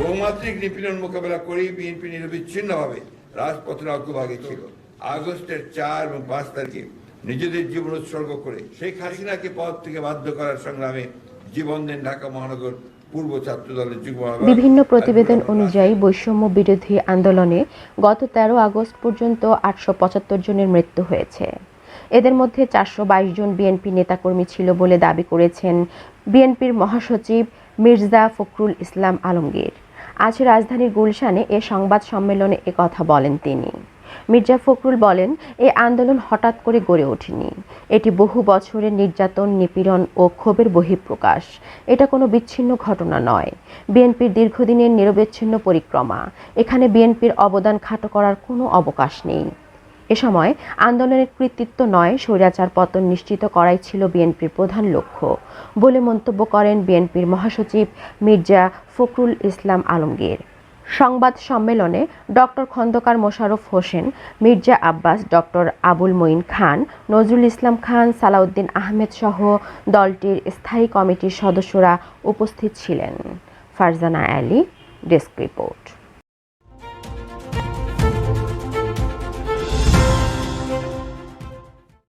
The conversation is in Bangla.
বহুমাত্রিক নিপীড়ন মোকাবেলা করেই বিএনপি নিরবিচ্ছিন্নভাবে রাজপথের অগ্রভাগে ছিল। আগস্টের চার এবং পাঁচ তারিখে নিজেদের জীবন উৎসর্গ করে শেখ হাসিনাকে পদ থেকে বাধ্য করার সংগ্রামে জীবন দেন ঢাকা মহানগর পূর্ব ছাত্র দলের বিভিন্ন প্রতিবেদন অনুযায়ী বৈষম্য বিরোধী আন্দোলনে গত তেরো আগস্ট পর্যন্ত আটশো পঁচাত্তর জনের মৃত্যু হয়েছে। এদের মধ্যে চারশো বাইশ জন বিএনপি নেতাকর্মী ছিল বলে দাবি করেছেন বিএনপির মহাসচিব মির্জা ফখরুল ইসলাম আলমগীর। আজ রাজধানীর গুলশানে এ সংবাদ সম্মেলনে কথা বলেন তিনি। মির্জা ফখরুল বলেন এই আন্দোলন হঠাৎ করে গড়ে ওঠেনি। এটি বহু বছরের নির্যাতন, নিপীড়ন ও ক্ষোভের বহিঃপ্রকাশ। এটা কোনো বিচ্ছিন্ন ঘটনা নয়। বিএনপির দীর্ঘদিনের নিরবিচ্ছিন্ন পরিক্রমা। এখানে বিএনপির অবদান খাটো করার কোনো অবকাশ নেই। এ সময় আন্দোলনের কৃতিত্ব নয়, স্বৈরাচার পতন নিশ্চিত করাই ছিল বিএনপির প্রধান লক্ষ্য বলে মন্তব্য করেন বিএনপির মহাসচিব মির্জা ফখরুল ইসলাম আলমগীর। সংবাদ সম্মেলনে ডক্টর খন্দকার মোশাররফ হোসেন, মির্জা আব্বাস ডক্টর আবুল মঈন খান, নজরুল ইসলাম খান, সালাউদ্দিন আহমেদ সহ দলটির স্থায়ী কমিটির সদস্যরা উপস্থিত ছিলেন। Farzana Ali, desk report.